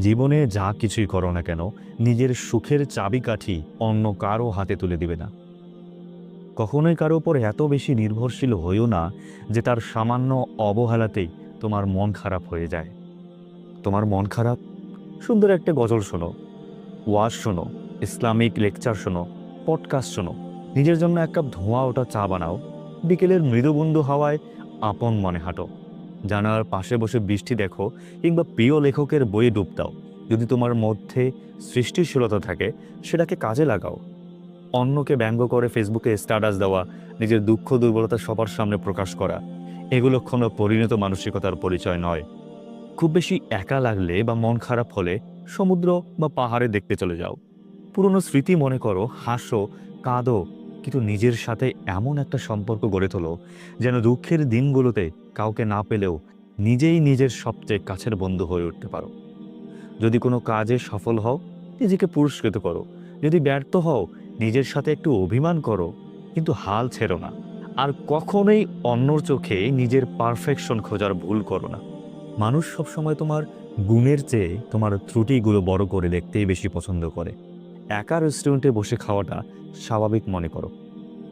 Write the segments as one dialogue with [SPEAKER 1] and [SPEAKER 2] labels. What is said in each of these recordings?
[SPEAKER 1] জীবনে যা কিছুই করো না কেন, নিজের সুখের চাবিকাঠি অন্য কারও হাতে তুলে দিবে না। কখনোই কারও ওপর এত বেশি নির্ভরশীল হইও না যে তার সামান্য অবহেলাতেই তোমার মন খারাপ হয়ে যায়। তোমার মন খারাপ? সুন্দর একটা গজল শোনো, ওয়াজ শোনো, ইসলামিক লেকচার শোনো, পডকাস্ট শোনো, নিজের জন্য এক কাপ ধোঁয়া ওটা চা বানাও, বিকেলের মৃদুবন্ধু হাওয়ায় আপন মনে হাঁটো। জানার পাশে বসে বৃষ্টি দেখো কিংবা প্রিয় লেখকের বইয়ে ডুব দাও। যদি তোমার মধ্যে সৃষ্টিশীলতা থাকে, সেটাকে কাজে লাগাও। অন্যকে ব্যঙ্গ করে ফেসবুকে স্ট্যাটাস দেওয়া, নিজের দুঃখ দুর্বলতা সবার সামনে প্রকাশ করা, এগুলো কোনো পরিণত মানসিকতার পরিচয় নয়। খুব বেশি একা লাগলে বা মন খারাপ হলে সমুদ্র বা পাহাড়ে দেখতে চলে যাও। পুরনো স্মৃতি মনে করো, হাসো, কাঁদো কিন্তু নিজের সাথে এমন একটা সম্পর্ক গড়ে তোলো যেন দুঃখের দিনগুলোতে কাউকে না পেলেও নিজেই নিজের সবচেয়ে কাছের বন্ধু হয়ে উঠতে পারো। যদি কোনো কাজে সফল হও, নিজেকে পুরস্কৃত করো। যদি ব্যর্থ হও, নিজের সাথে একটু অভিমান করো। কিন্তু হাল ছেড়ো না। আর কখনোই অন্যর চোখে নিজের পারফেকশন খোঁজার ভুল করো না। মানুষ সবসময় তোমার গুণের চেয়ে তোমার ত্রুটিগুলো বড় করে দেখতেই বেশি পছন্দ করে। একা রেস্টুরেন্টে বসে খাওয়াটা স্বাভাবিক মনে করো।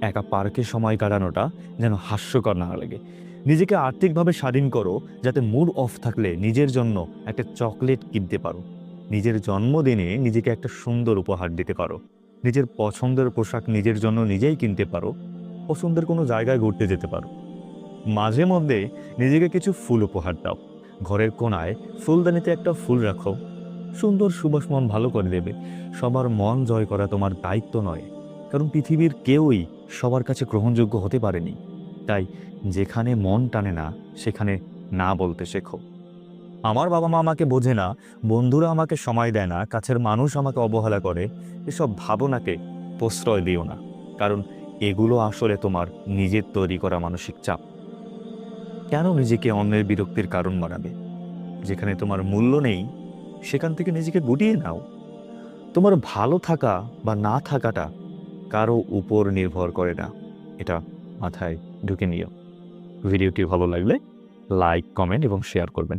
[SPEAKER 1] একা পার্কে সময় কাটানোটা যেন হাস্যকর না লাগে। নিজেকে আর্থিকভাবে স্বাধীন করো, যাতে মুড অফ থাকলে নিজের জন্য একটা চকলেট কিনতে পারো। নিজের জন্মদিনে নিজেকে একটা সুন্দর উপহার দিতে পারো। নিজের পছন্দের পোশাক নিজের জন্য নিজেই কিনতে পারো। পছন্দের কোনো জায়গায় ঘুরতে যেতে পারো। মাঝে মধ্যে নিজেকে কিছু ফুল উপহার দাও। ঘরের কোনায় ফুলদানিতে একটা ফুল রাখো। সুন্দর সুবাস মন ভালো করে দেবে। সবার মন জয় করা তোমার দায়িত্ব নয়। কারণ পৃথিবীর কেউই সবার কাছে গ্রহণযোগ্য হতে পারেনি। তাই যেখানে মন টানে না, সেখানে না বলতে শেখো। আমার বাবা মা আমাকে বোঝে না, বন্ধুরা আমাকে সময় দেয় না, কাছের মানুষ আমাকে অবহেলা করে, এসব ভাবনাকে প্রশ্রয় দিও না। কারণ এগুলো আসলে তোমার নিজের তৈরি করা মানসিক চাপ। কেন নিজেকে অন্যের বিরক্তির কারণ বানাবে? যেখানে তোমার মূল্য নেই সেখান থেকে নিজেকে গুটিয়ে নাও। তোমার ভালো থাকা বা না থাকাটা কারও উপর নির্ভর করে না। এটা মাথায় ঢুকে নিও। ভিডিওটি ভালো লাগলে লাইক, কমেন্ট এবং শেয়ার করবেন।